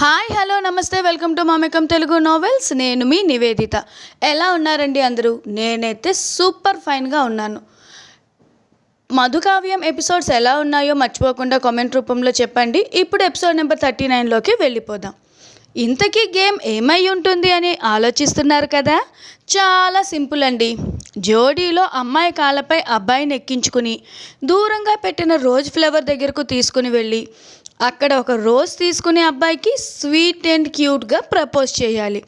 Hi hello namaste welcome to మామెకం Telugu novels నేను మీ నివేదిత. ఎలా ఉన్నారండి అందరూ? నేనైతే సూపర్ ఫైన్గా ఉన్నాను. మధుకావ్యం ఎపిసోడ్స్ ఎలా ఉన్నాయో మర్చిపోకుండా కామెంట్ రూపంలో చెప్పండి. ఇప్పుడు ఎపిసోడ్ నెంబర్ థర్టీ నైన్లోకి వెళ్ళిపోదాం. ఇంతకీ గేమ్ ఏమై ఉంటుంది అని ఆలోచిస్తున్నారు కదా? చాలా సింపుల్ అండి. జోడీలో అమ్మాయి కాళ్ళపై అబ్బాయిని ఎక్కించుకుని దూరంగా పెట్టిన రోజ్ ఫ్లవర్ దగ్గరకు తీసుకుని వెళ్ళి అక్కడ ఒక రోజ్ తీసుకునే అబ్బాయికి స్వీట్ అండ్ క్యూట్గా ప్రపోజ్ చేయాలి.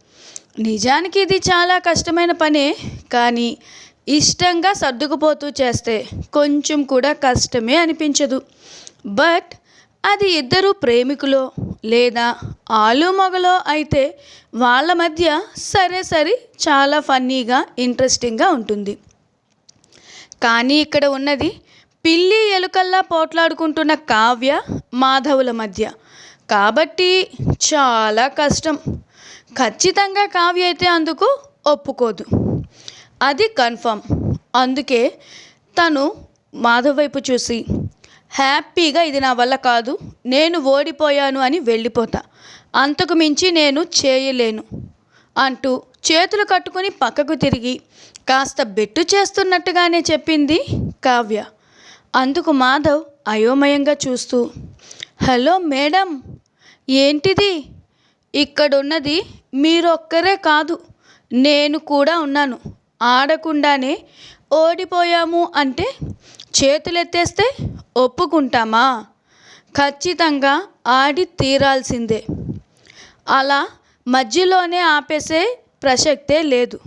నిజానికి ఇది చాలా కష్టమైన పనే కానీ ఇష్టంగా సర్దుకుపోతూ చేస్తే కొంచెం కూడా కష్టమే అనిపించదు. బట్ అది ఇద్దరు ప్రేమికులో లేదా ఆలు మగలో అయితే వాళ్ళ మధ్య సరే సరే చాలా ఫన్నీగా ఇంట్రెస్టింగ్గా ఉంటుంది. కానీ ఇక్కడ ఉన్నది పిల్లి ఎలుకల్లా పోట్లాడుకుంటున్న కావ్య మాధవుల మధ్య. కాబట్టి చాలా కష్టం. ఖచ్చితంగా కావ్య అయితే అందుకు ఒప్పుకోదు. అది కన్ఫర్మ్. అందుకే తను మాధవ్ వైపు చూసి హ్యాపీగా ఇది నా వల్ల కాదు నేను ఓడిపోయాను అని వెళ్ళిపోతా. అంతకు మించి నేను చేయలేను అంటూ చేతులు కట్టుకుని పక్కకు తిరిగి కాస్త బెట్టు చేస్తున్నట్టుగానే చెప్పింది కావ్య. అందుకు మాధవ్ అయోమయంగా చూస్తూ హలో మేడం ఏంటిది? ఇక్కడున్నది మీరొక్కరే కాదు నేను కూడా ఉన్నాను. ఆడకుండానే ఓడిపోయాము అంటే చేతులెత్తేస్తే ఒప్పుకుంటామా? ఖచ్చితంగా ఆడి తీరాల్సిందే. అలా మధ్యలోనే ఆపేసే ప్రసక్తే లేదు.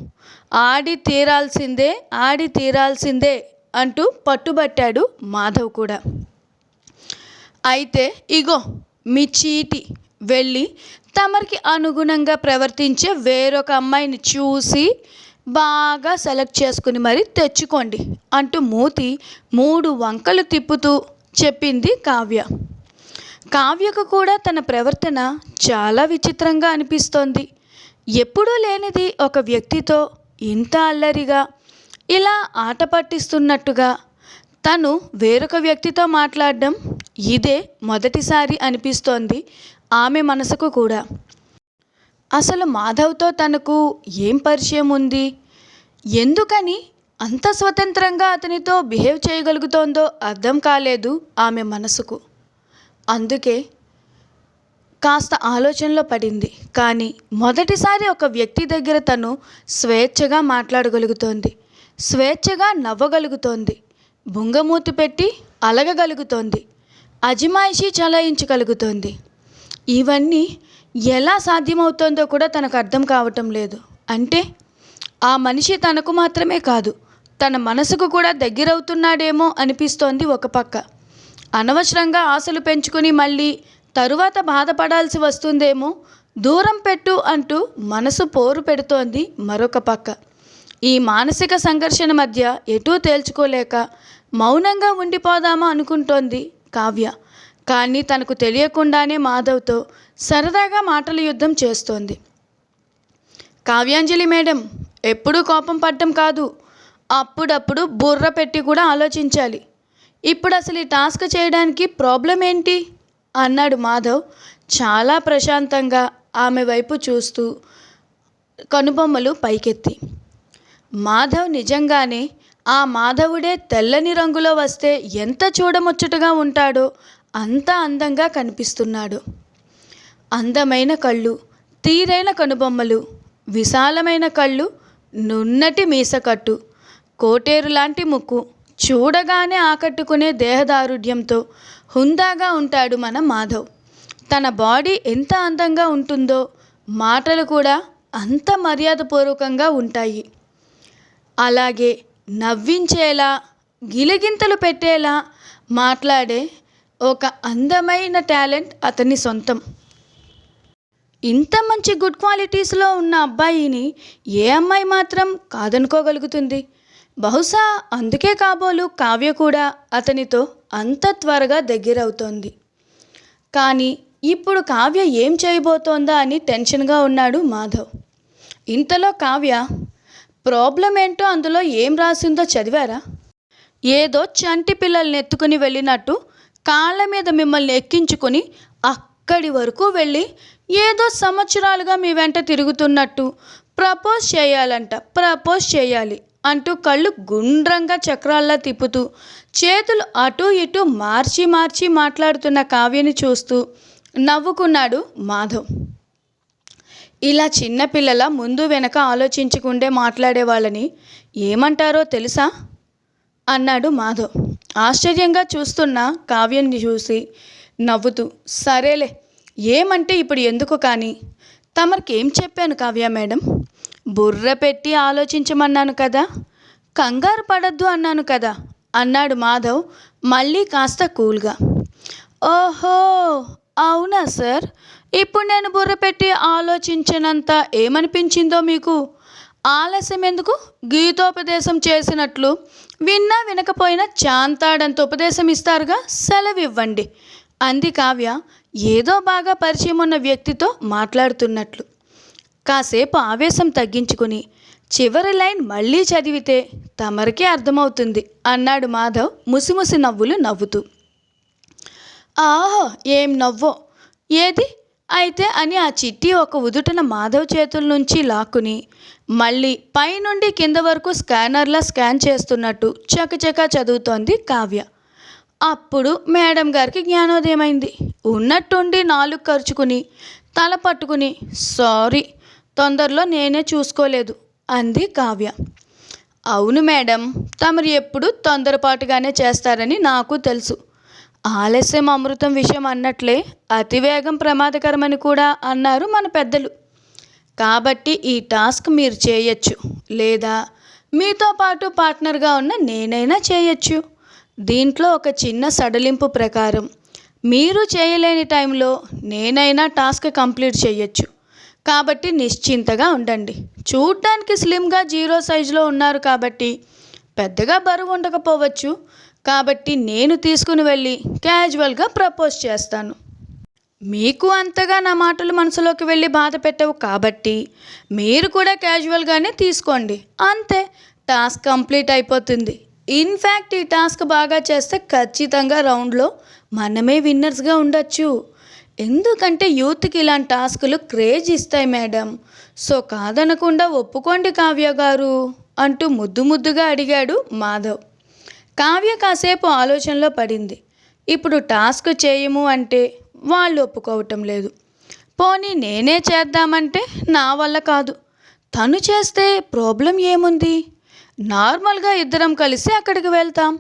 ఆడి తీరాల్సిందే ఆడి తీరాల్సిందే అంటూ పట్టుబట్టాడు మాధవ్ కూడా. అయితే ఇగో మీ చీటి వెళ్ళి తమరికి అనుగుణంగా ప్రవర్తించే వేరొక అమ్మాయిని చూసి బాగా సెలెక్ట్ చేసుకుని మరి తెచ్చుకోండి అంటూ మూతి మూడు వంకలు తిప్పుతూ చెప్పింది కావ్య. కావ్యకు కూడా తన ప్రవర్తన చాలా విచిత్రంగా అనిపిస్తోంది. ఎప్పుడూ లేనిది ఒక వ్యక్తితో ఇంత అల్లరిగా ఇలా ఆట పట్టిస్తున్నట్టుగా తను వేరొక వ్యక్తితో మాట్లాడడం ఇదే మొదటిసారి అనిపిస్తోంది ఆమె మనసుకు కూడా. అసలు మాధవ్తో తనకు ఏం పరిచయం ఉంది? ఎందుకని అంత స్వతంత్రంగా అతనితో బిహేవ్ చేయగలుగుతోందో అర్థం కాలేదు ఆమె మనసుకు. అందుకే కాస్త ఆలోచనలో పడింది. కానీ మొదటిసారి ఒక వ్యక్తి దగ్గర తను స్వేచ్ఛగా మాట్లాడగలుగుతోంది. స్వేచ్ఛగా నవ్వగలుగుతోంది. బుంగమూతి పెట్టి అలగగలుగుతోంది. అజమాయిషీ చలాయించగలుగుతోంది. ఇవన్నీ ఎలా సాధ్యమవుతోందో కూడా తనకు అర్థం కావటం లేదు. అంటే ఆ మనిషి తనకు మాత్రమే కాదు తన మనసుకు కూడా దగ్గరవుతున్నాడేమో అనిపిస్తోంది ఒక పక్క. అనవసరంగా ఆశలు పెంచుకుని మళ్ళీ తరువాత బాధపడాల్సి వస్తుందేమో దూరం పెట్టు అంటూ మనసు పోరు పెడుతోంది మరొక పక్క. ఈ మానసిక సంఘర్షణ మధ్య ఎటూ తేల్చుకోలేక మౌనంగా ఉండిపోదామా అనుకుంటోంది కావ్య. కానీ తనకు తెలియకుండానే మాధవ్తో సరదాగా మాటల యుద్ధం చేస్తోంది. కావ్యాంజలి మేడం ఎప్పుడూ కోపం పడ్డం కాదు. అప్పుడప్పుడు బుర్ర పెట్టి కూడా ఆలోచించాలి. ఇప్పుడు అసలు ఈ టాస్క్ చేయడానికి ప్రాబ్లం ఏంటి? అన్నాడు మాధవ్ చాలా ప్రశాంతంగా ఆమె వైపు చూస్తూ కనుబొమ్మలు పైకెత్తి. మాధవ్ నిజంగానే ఆ మాధవుడే తెల్లని రంగులో వస్తే ఎంత చూడముచ్చటగా ఉంటాడో అంత అందంగా కనిపిస్తున్నాడు. అందమైన కళ్ళు తీరైన కనుబొమ్మలు విశాలమైన కళ్ళు నున్నటి మీసకట్టు కోటేరు లాంటి ముక్కు చూడగానే ఆకట్టుకునే దేహదారుఢ్యంతో హుందాగా ఉంటాడు మన మాధవ్. తన బాడీ ఎంత అందంగా ఉంటుందో మాటలు కూడా అంత మర్యాదపూర్వకంగా ఉంటాయి. అలాగే నవ్వించేలా గిలిగింతలు పెట్టేలా మాట్లాడే ఒక అందమైన టాలెంట్ అతని సొంతం. ఇంత మంచి గుడ్ క్వాలిటీస్లో ఉన్న అబ్బాయిని ఏ అమ్మాయి మాత్రం కాదనుకోగలుగుతుంది. బహుశా అందుకే కాబోలు కావ్య కూడా అతనితో అంత త్వరగా దగ్గరవుతోంది. కానీ ఇప్పుడు కావ్య ఏం చేయబోతోందా అని టెన్షన్గా ఉన్నాడు మాధవ్. ఇంతలో కావ్య ప్రాబ్లం ఏంటో అందులో ఏం రాసిందో చదివారా? ఏదో చంటి పిల్లల్ని ఎత్తుకుని వెళ్ళినట్టు కాళ్ళ మీద మిమ్మల్ని ఎక్కించుకొని అక్కడి వరకు వెళ్ళి ఏదో సంవత్సరాలుగా మీ వెంట తిరుగుతున్నట్టు ప్రపోజ్ చేయాలంట ప్రపోజ్ చేయాలి అంటూ కళ్ళు గుండ్రంగా చక్రాల్లా తిప్పుతూ చేతులు అటు ఇటు మార్చి మార్చి మాట్లాడుతున్న కావ్యని చూస్తూ నవ్వుకున్నాడు మాధవ్. ఇలా చిన్నపిల్లల ముందు వెనక ఆలోచించకుండే మాట్లాడే వాళ్ళని ఏమంటారో తెలుసా? అన్నాడు మాధవ్. ఆశ్చర్యంగా చూస్తున్న కావ్యాన్ని చూసి నవ్వుతూ సరేలే ఏమంటే ఇప్పుడు ఎందుకు కానీ? తమరికేం చెప్పాను కావ్య మేడం? బుర్ర పెట్టి ఆలోచించమన్నాను కదా? కంగారు పడద్దు అన్నాను కదా? అన్నాడు మాధవ్ మళ్ళీ కాస్త కూల్గా. ఓహో అవునా సార్? ఇప్పుడు నేను బుర్ర పెట్టి ఆలోచించినంత ఏమనిపించిందో మీకు? ఆలస్యం ఎందుకు? గీతోపదేశం చేసినట్లు విన్నా వినకపోయినా చాంతాడంత ఉపదేశం ఇస్తారుగా సెలవు ఇవ్వండి అంది కావ్య ఏదో బాగా పరిచయం ఉన్న వ్యక్తితో మాట్లాడుతున్నట్లు. కాసేపు ఆవేశం తగ్గించుకుని చివరి లైన్ మళ్ళీ చదివితే తమరికే అర్థమవుతుంది అన్నాడు మాధవ్ ముసిముసి నవ్వులు నవ్వుతూ. ఆహో ఏం నవ్వో? ఏది? అయితే అని ఆ చిట్టి ఒక ఉదుటన మాధవ్ చేతుల నుంచి లాక్కుని మళ్ళీ పైనుండి కింద వరకు స్కానర్లా స్కాన్ చేస్తున్నట్టు చకచకా చదువుతోంది కావ్య. అప్పుడు మేడం గారికి జ్ఞానోదయమైంది. ఉన్నట్టుండి నాలుగు ఖర్చుకుని తల పట్టుకుని సారీ తొందరలో నేనే చూసుకోలేదు అంది కావ్య. అవును మేడం తమరు ఎప్పుడు తొందరపాటుగానే చేస్తారని నాకు తెలుసు. ఆలస్యం అమృతం విషయం అన్నట్లే అతివేగం ప్రమాదకరమని కూడా అన్నారు మన పెద్దలు. కాబట్టి ఈ టాస్క్ మీరు చేయొచ్చు. లేదా మీతో పాటు పార్ట్నర్గా ఉన్న నేనైనా చేయొచ్చు. దీంట్లో ఒక చిన్న సడలింపు ప్రకారం మీరు చేయలేని టైంలో నేనైనా టాస్క్ కంప్లీట్ చేయొచ్చు. కాబట్టి నిశ్చింతగా ఉండండి. చూడ్డానికి స్లిమ్గా జీరో సైజులో ఉన్నారు కాబట్టి పెద్దగా బరువు ఉండకపోవచ్చు. కాబట్టి నేను తీసుకుని వెళ్ళి క్యాజువల్గా ప్రపోజ్ చేస్తాను. మీకు అంతగా నా మాటలు మనసులోకి వెళ్ళి బాధ పెట్టవు కాబట్టి మీరు కూడా క్యాజువల్గానే తీసుకోండి. అంతే టాస్క్ కంప్లీట్ అయిపోతుంది. ఇన్ఫ్యాక్ట్ ఈ టాస్క్ బాగా చేస్తే ఖచ్చితంగా రౌండ్లో మనమే విన్నర్స్గా ఉండొచ్చు. ఎందుకంటే యూత్కి ఇలాంటి టాస్కులు క్రేజ్ ఇస్తాయి మేడం. సో కాదనకుండా ఒప్పుకోండి కావ్య గారు అంటూ ముద్దు ముద్దుగా అడిగాడు మాధవ్. కావ్య కాసేపు ఆలోచనలో పడింది. ఇప్పుడు టాస్క్ చేయము అంటే వాళ్ళు ఒప్పుకోవటం లేదు. పోనీ నేనే చేద్దామంటే నా వల్ల కాదు. తను చేస్తే ప్రాబ్లం ఏముంది? నార్మల్గా ఇద్దరం కలిసి అక్కడికి వెళ్తాం.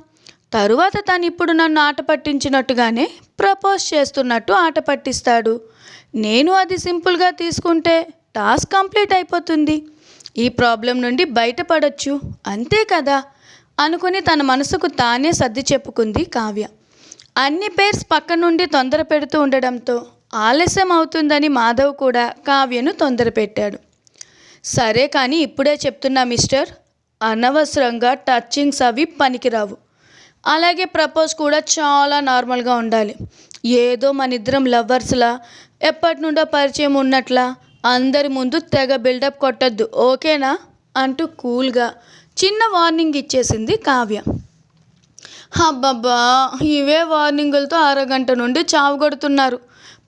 తరువాత తను ఇప్పుడు నన్ను ఆట పట్టించినట్టుగానే ప్రపోజ్ చేస్తున్నట్టు ఆట పట్టిస్తాడు. నేను అది సింపుల్గా తీసుకుంటే టాస్క్ కంప్లీట్ అయిపోతుంది. ఈ ప్రాబ్లం నుండి బయటపడొచ్చు. అంతే కదా? అనుకుని తన మనసుకు తానే సర్ది చెప్పుకుంది కావ్య. అన్ని పేర్స్ పక్క నుండి తొందర పెడుతూ ఉండడంతో ఆలస్యం అవుతుందని మాధవ్ కూడా కావ్యను తొందర పెట్టాడు. సరే కానీ ఇప్పుడే చెప్తున్నా మిస్టర్ అనవసరంగా టచ్చింగ్స్ అవి పనికిరావు. అలాగే ప్రపోజ్ కూడా చాలా నార్మల్గా ఉండాలి. ఏదో మన ఇద్దరం లవర్స్లా ఎప్పటి నుండో పరిచయం ఉన్నట్లా అందరి ముందు తెగ బిల్డప్ కొట్టద్దు ఓకేనా? అంటూ కూల్గా చిన్న వార్నింగ్ ఇచ్చేసింది కావ్య. అబ్బబ్బా ఇవే వార్నింగులతో అరగంట నుండి చావు కొడుతున్నారు.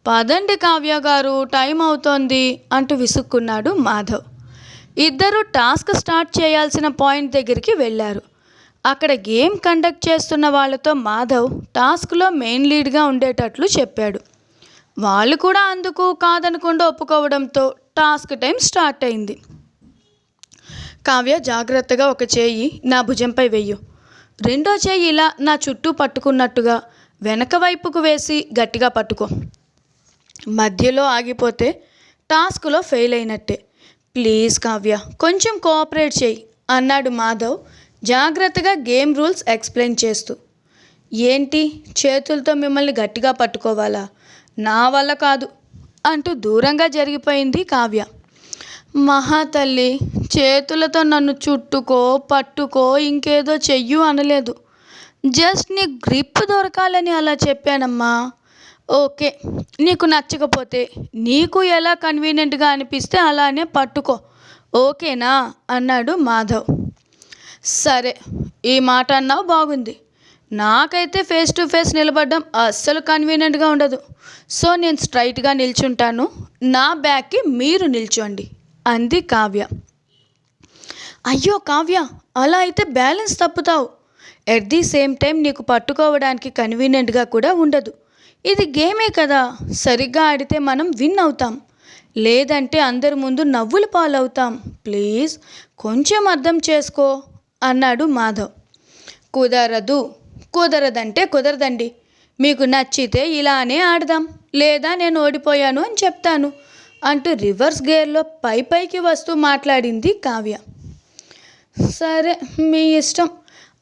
పదండి కావ్య గారు టైం అవుతోంది అంటూ విసుక్కున్నాడు మాధవ్. ఇద్దరు టాస్క్ స్టార్ట్ చేయాల్సిన పాయింట్ దగ్గరికి వెళ్ళారు. అక్కడ గేమ్ కండక్ట్ చేస్తున్న వాళ్ళతో మాధవ్ టాస్క్లో మెయిన్ లీడ్గా ఉండేటట్లు చెప్పాడు. వాళ్ళు కూడా అందుకు కాదనకుండా ఒప్పుకోవడంతో టాస్క్ టైం స్టార్ట్ అయింది. కావ్య జాగ్రత్తగా ఒక చేయి నా భుజంపై వెయ్యు. రెండో చేయి ఇలా నా చుట్టూ పట్టుకున్నట్టుగా వెనక వైపుకు వేసి గట్టిగా పట్టుకో. మధ్యలో ఆగిపోతే టాస్క్లో ఫెయిల్ అయినట్టే. ప్లీజ్ కావ్య కొంచెం కోఆపరేట్ చేయి అన్నాడు మాధవ్ జాగ్రత్తగా గేమ్ రూల్స్ ఎక్స్ప్లెయిన్ చేస్తూ. ఏంటి? చేతులతో మిమ్మల్ని గట్టిగా పట్టుకోవాలా? నా వల్ల కాదు అంటూ దూరంగా జరిగిపోయింది కావ్య. మహాతల్లి చేతులతో నన్ను చుట్టుకో పట్టుకో ఇంకేదో చెయ్యు అనలేదు. జస్ట్ నీ గ్రిప్ దొరకాలని అలా చెప్పానమ్మా. ఓకే నీకు నచ్చకపోతే నీకు ఎలా కన్వీనియంట్గా అనిపిస్తే అలానే పట్టుకో. ఓకేనా? అన్నాడు మాధవ్. సరే ఈ మాట అన్నావు బాగుంది. నాకైతే ఫేస్ టు ఫేస్ నిలబడడం అస్సలు కన్వీనియంట్గా ఉండదు. సో నేను స్ట్రైట్గా నిల్చుంటాను. నా బ్యాగ్కి మీరు నిల్చోండి. అంది కావ్య. అయ్యో కావ్య అలా అయితే బ్యాలెన్స్ తప్పుతావు. ఎట్ ది సేమ్ టైం నీకు పట్టుకోవడానికి కన్వీనియంట్గా కూడా ఉండదు. ఇది గేమే కదా సరిగ్గా ఆడితే మనం విన్ అవుతాం. లేదంటే అందరి ముందు నవ్వులు పాలవుతాం. ప్లీజ్ కొంచెం అర్థం చేసుకో అన్నాడు మాధవ్. కుదరదు కుదరదంటే కుదరదండి. మీకు నచ్చితే ఇలానే ఆడదాం లేదా నేను ఓడిపోయాను అని చెప్తాను. అంటూ రివర్స్ గేర్లో పై పైకి వస్తూ మాట్లాడింది కావ్య. సరే మీ ఇష్టం.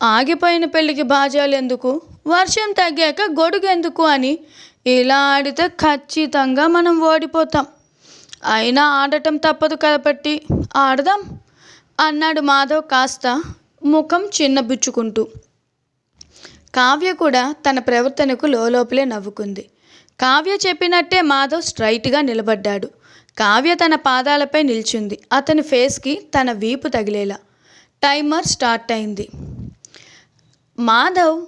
ఆగిపోయిన పెళ్ళికి బాజాలు ఎందుకు? వర్షం తగ్గాక గొడుగు ఎందుకు అని. ఇలా ఆడితే ఖచ్చితంగా మనం ఓడిపోతాం. అయినా ఆడటం తప్పదు కాబట్టి ఆడదాం అన్నాడు మాధవ్ కాస్త ముఖం చిన్నబుచ్చుకుంటూ. కావ్య కూడా తన ప్రవర్తనకు లోపలే నవ్వుకుంది. కావ్య చెప్పినట్టే మాధవ్ స్ట్రైట్గా నిలబడ్డాడు. కావ్య తన పాదాలపై నిల్చుంది. అతని ఫేస్కి తన వీపు తగిలేలా. టైమర్ స్టార్ట్ అయింది. మాధవ్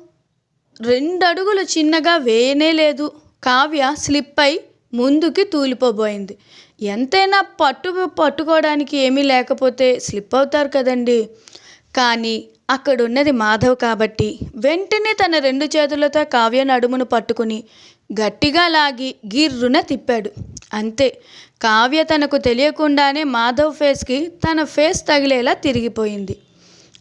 రెండు అడుగులు చిన్నగా వేయనే లేదు. కావ్య స్లిప్ అయి ముందుకి తూలిపోబోయింది. ఎంతైనా పట్టు పట్టుకోవడానికి ఏమీ లేకపోతే స్లిప్ అవుతారు కదండి. కానీ అక్కడున్నది మాధవ్ కాబట్టి వెంటనే తన రెండు చేతులతో కావ్య నడుమును పట్టుకుని గట్టిగా లాగి గిర్రున తిప్పాడు. అంతే. కావ్య తనకు తెలియకుండానే మాధవ్ ఫేస్కి తన ఫేస్ తగిలేలా తిరిగిపోయింది.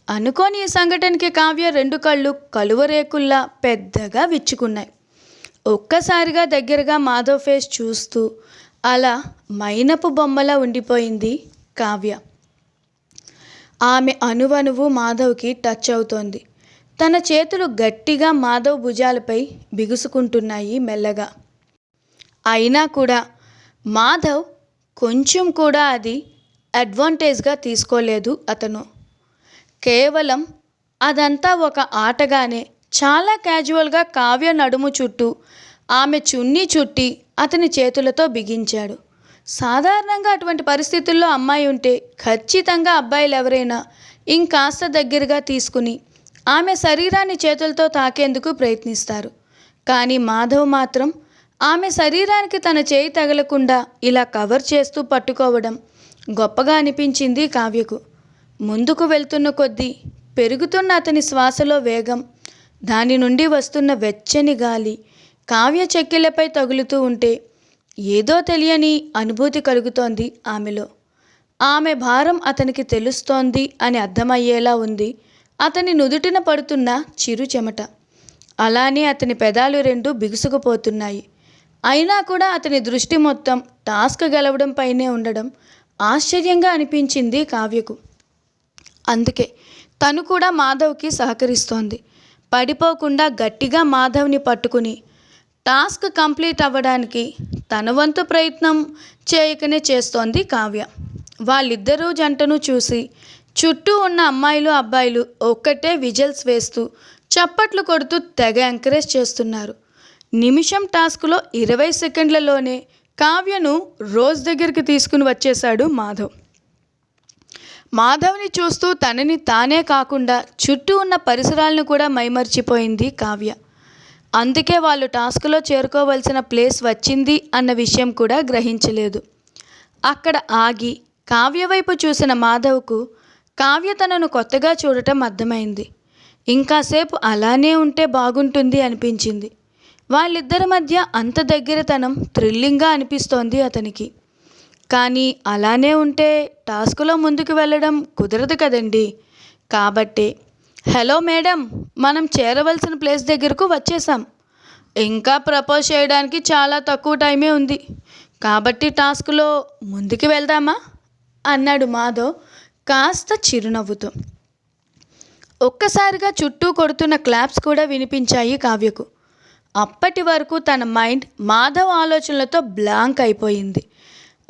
అనుకోని ఈ సంఘటనకి కావ్య రెండు కళ్ళు కలువరేకుల్లా పెద్దగా విచ్చుకున్నాయి. ఒక్కసారిగా దగ్గరగా మాధవ్ ఫేస్ చూస్తూ అలా మైనపు బొమ్మలా ఉండిపోయింది కావ్య. ఆమె అణువణువు మాధవ్కి టచ్ అవుతోంది. తన చేతులు గట్టిగా మాధవ్ భుజాలపై బిగుసుకుంటున్నాయి మెల్లగా. అయినా కూడా మాధవ్ కొంచెం కూడా అది అడ్వాంటేజ్గా తీసుకోలేదు అతను. కేవలం అదంతా ఒక ఆటగానే చాలా క్యాజువల్గా కావ్య నడుము చుట్టూ ఆమె చున్నీ చుట్టి అతని చేతులతో బిగించాడు. సాధారణంగా అటువంటి పరిస్థితుల్లో అమ్మాయి ఉంటే ఖచ్చితంగా అబ్బాయిలు ఎవరైనా ఇంకాస్త దగ్గరగా తీసుకుని ఆమె శరీరాన్ని చేతులతో తాకేందుకు ప్రయత్నిస్తారు. కానీ మాధవ్ మాత్రం ఆమె శరీరానికి తన చేయి తగలకుండా ఇలా కవర్ చేస్తూ పట్టుకోవడం గొప్పగా అనిపించింది కావ్యకు. ముందుకు వెళ్తున్న కొద్దీ పెరుగుతున్న అతని శ్వాసలో వేగం దాని నుండి వస్తున్న వెచ్చని గాలి కావ్య చెక్కిలపై తగులుతూ ఉంటే ఏదో తెలియని అనుభూతి కలుగుతోంది ఆమెలో. ఆమె భారం అతనికి తెలుస్తోంది అని అర్థమయ్యేలా ఉంది అతని నుదుటిన పడుతున్న చిరు చెమట. అలానే అతని పెదాలు రెండు బిగుసుకుపోతున్నాయి. అయినా కూడా అతని దృష్టి మొత్తం టాస్క్ గెలవడం పైనే ఉండడం ఆశ్చర్యంగా అనిపించింది కావ్యకు. అందుకే తను కూడా మాధవ్కి సహకరిస్తోంది. పడిపోకుండా గట్టిగా మాధవ్ని పట్టుకుని టాస్క్ కంప్లీట్ అవ్వడానికి తన వంతు ప్రయత్నం చేయకనే చేస్తోంది కావ్య. వాళ్ళిద్దరూ జంటను చూసి చుట్టూ ఉన్న అమ్మాయిలు అబ్బాయిలు ఒక్కటే విజల్స్ వేస్తూ చప్పట్లు కొడుతూ తెగ ఎంకరేజ్ చేస్తున్నారు. నిమిషం టాస్క్లో ఇరవై సెకండ్లలోనే కావ్యను రోజ్ దగ్గరికి తీసుకుని వచ్చేశాడు మాధవ్. మాధవ్ని చూస్తూ తనని తానే కాకుండా చుట్టూ ఉన్న పరిసరాలను కూడా మైమర్చిపోయింది కావ్య. అందుకే వాళ్ళు టాస్క్లో చేరుకోవలసిన ప్లేస్ వచ్చింది అన్న విషయం కూడా గ్రహించలేదు. అక్కడ ఆగి కావ్య వైపు చూసిన మాధవ్కు కావ్య తనను కొత్తగా చూడటం అర్థమైంది. ఇంకాసేపు అలానే ఉంటే బాగుంటుంది అనిపించింది. వాళ్ళిద్దరి మధ్య అంత దగ్గరతనం థ్రిల్లింగ్గా అనిపిస్తోంది అతనికి. కానీ అలానే ఉంటే టాస్క్లో ముందుకు వెళ్ళడం కుదరదు కదండి. కాబట్టి హలో మేడం మనం చేరవలసిన ప్లేస్ దగ్గరకు వచ్చేసాం. ఇంకా ప్రపోజ్ చేయడానికి చాలా తక్కువ టైమే ఉంది. కాబట్టి టాస్క్లో ముందుకు వెళ్దామా? అన్నాడు మాధవ్ కాస్త చిరునవ్వుతో. ఒక్కసారిగా చుట్టూ కొడుతున్న క్లాప్స్ కూడా వినిపించాయి కావ్యకు. అప్పటి వరకు తన మైండ్ మాధవ్ ఆలోచనలతో బ్లాంక్ అయిపోయింది.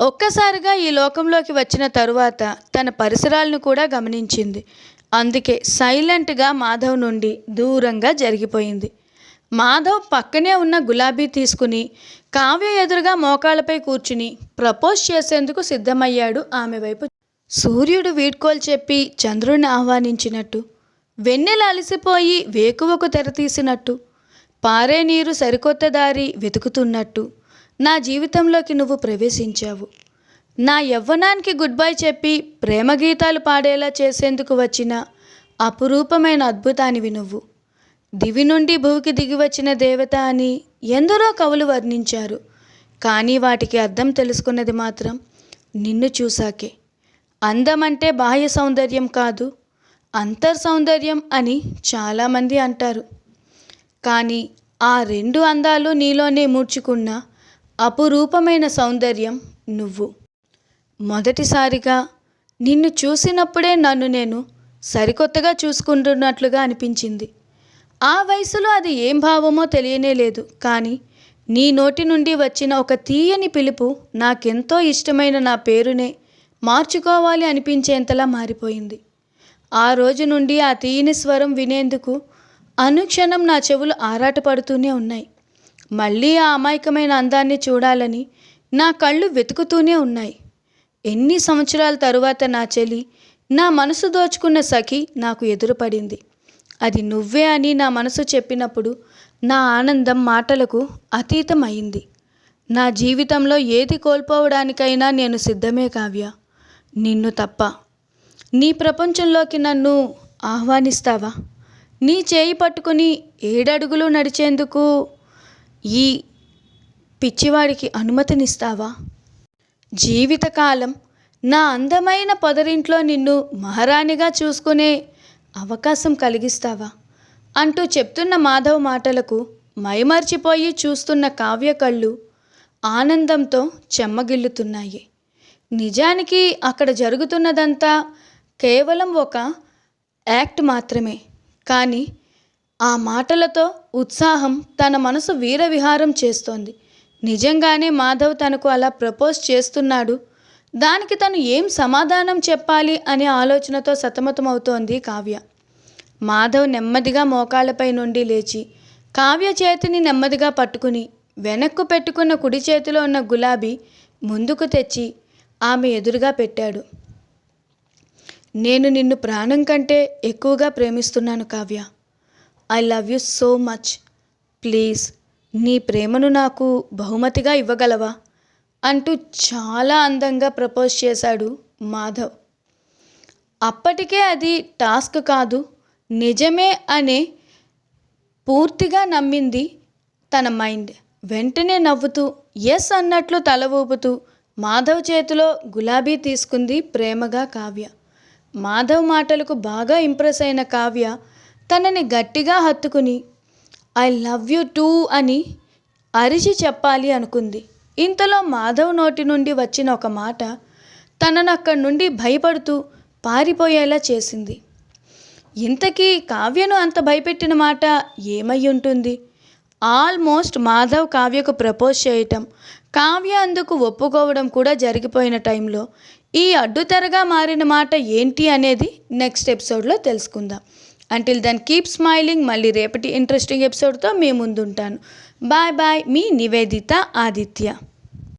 ఒక్కసారిగా ఈ లోకంలోకి వచ్చిన తరువాత తన పరిసరాలను కూడా గమనించింది. అందుకే సైలెంట్గా మాధవ్ నుండి దూరంగా జరిగిపోయింది. మాధవ్ పక్కనే ఉన్న గులాబీ తీసుకుని కావ్య ఎదురుగా మోకాళ్ళపై కూర్చుని ప్రపోజ్ చేసేందుకు సిద్ధమయ్యాడు ఆమె వైపు సూర్యుడు వీడ్కోలు చెప్పి చంద్రుడిని ఆహ్వానించినట్టు వెన్నెల అలసిపోయి వేకువకు తెరతీసినట్టు పారే నీరు సరికొత్త దారి వెతుకుతున్నట్టు నా జీవితంలోకి నువ్వు ప్రవేశించావు. నా యవ్వనానికి గుడ్ బై చెప్పి ప్రేమ గీతాలు పాడేలా చేసేందుకు వచ్చిన అపురూపమైన అద్భుతానివి నువ్వు. దివి నుండి భూమికి దిగి వచ్చిన దేవత అని ఎందరో కవులు వర్ణించారు. కానీ వాటికి అర్థం తెలుసుకున్నది మాత్రం నిన్ను చూశాకే. అందమంటే బాహ్య సౌందర్యం కాదు అంతర్ సౌందర్యం అని చాలామంది అంటారు. కానీ ఆ రెండు అందాలు నీలోనే మూర్చుకున్న అపురూపమైన సౌందర్యం నువ్వు. మొదటిసారిగా నిన్ను చూసినప్పుడే నన్ను నేను సరికొత్తగా చూసుకుంటున్నట్లుగా అనిపించింది. ఆ వయసులో అది ఏం భావమో తెలియనే లేదు కానీ నీ నోటి నుండి వచ్చిన ఒక తీయని పిలుపు నాకెంతో ఇష్టమైన నా పేరునే మార్చుకోవాలి అనిపించేంతలా మారిపోయింది. ఆ రోజు నుండి ఆ తీయని స్వరం వినేందుకు అనుక్షణం నా చెవులు ఆరాటపడుతూనే ఉన్నాయి. మళ్ళీ ఆ అమాయకమైన అందాన్ని చూడాలని నా కళ్ళు వెతుకుతూనే ఉన్నాయి. ఎన్ని సంవత్సరాల తరువాత నా చెలి నా మనసు దోచుకున్న సఖి నాకు ఎదురుపడింది. అది నువ్వే అని నా మనసు చెప్పినప్పుడు నా ఆనందం మాటలకు అతీతం అయింది నా జీవితంలో ఏది కోల్పోవడానికైనా నేను సిద్ధమే కావ్య. నిన్ను తప్ప. నీ ప్రపంచంలోకి నన్ను ఆహ్వానిస్తావా? నీ చేయి పట్టుకుని ఏడడుగులు నడిచేందుకు ఈ పిచ్చివాడికి అనుమతినిస్తావా? జీవితకాలం నా అందమైన పొదరింట్లో నిన్ను మహారాణిగా చూసుకునే అవకాశం కలిగిస్తావా? అంటూ చెప్తున్న మాధవ్ మాటలకు మైమర్చిపోయి చూస్తున్న కావ్య కళ్ళు ఆనందంతో చెమ్మగిల్లుతున్నాయి. నిజానికి అక్కడ జరుగుతున్నదంతా కేవలం ఒక యాక్ట్ మాత్రమే. కానీ ఆ మాటలతో ఉత్సాహం తన మనసు వీరవిహారం చేస్తోంది. నిజంగానే మాధవ్ తనకు అలా ప్రపోజ్ చేస్తున్నాడు. దానికి తను ఏం సమాధానం చెప్పాలి అనే ఆలోచనతో సతమతమవుతోంది కావ్య. మాధవ్ నెమ్మదిగా మోకాళ్ళపై నుండి లేచి కావ్య చేతిని నెమ్మదిగా పట్టుకుని వెనక్కు పెట్టుకున్న కుడి చేతిలో ఉన్న గులాబీ ముందుకు తెచ్చి ఆమె ఎదురుగా పెట్టాడు. నేను నిన్ను ప్రాణం కంటే ఎక్కువగా ప్రేమిస్తున్నాను Kavya. I love you so much. Please నీ ప్రేమను నాకు బహుమతిగా ఇవ్వగలవా? అంటూ చాలా అందంగా ప్రపోజ్ చేశాడు మాధవ్. అప్పటికే అది టాస్క్ కాదు నిజమే అనే పూర్తిగా నమ్మింది తన మైండ్. వెంటనే నవ్వుతూ ఎస్ అన్నట్లు తల ఊపుతూ మాధవ్ చేతిలో గులాబీ తీసుకుంది ప్రేమగా కావ్య. మాధవ్ మాటలకు బాగా ఇంప్రెస్ అయిన కావ్య తనని గట్టిగా హత్తుకుని ఐ లవ్ యు టూ అని అరిచి చెప్పాలి అనుకుంది. ఇంతలో మాధవ్ నోటి నుండి వచ్చిన ఒక మాట తనను అక్కడి నుండి భయపడుతూ పారిపోయేలా చేసింది. ఇంతకీ కావ్యను అంత భయపెట్టిన మాట ఏమై ఉంటుంది ఆల్మోస్ట్ మాధవ్ కావ్యకు ప్రపోజ్ చేయటం కావ్య అందుకు ఒప్పుకోవడం కూడా జరిగిపోయిన టైంలో ఈ అడ్డుతెరగా మారిన మాట ఏంటి అనేది నెక్స్ట్ ఎపిసోడ్లో తెలుసుకుందాం. అంటిల్ దెన్ కీప్ స్మైలింగ్ మళ్ళీ రేపటి ఇంట్రెస్టింగ్ ఎపిసోడ్తో మీ ముందుంటాను. బాయ్ బాయ్ మీ నివేదిత ఆదిత్య.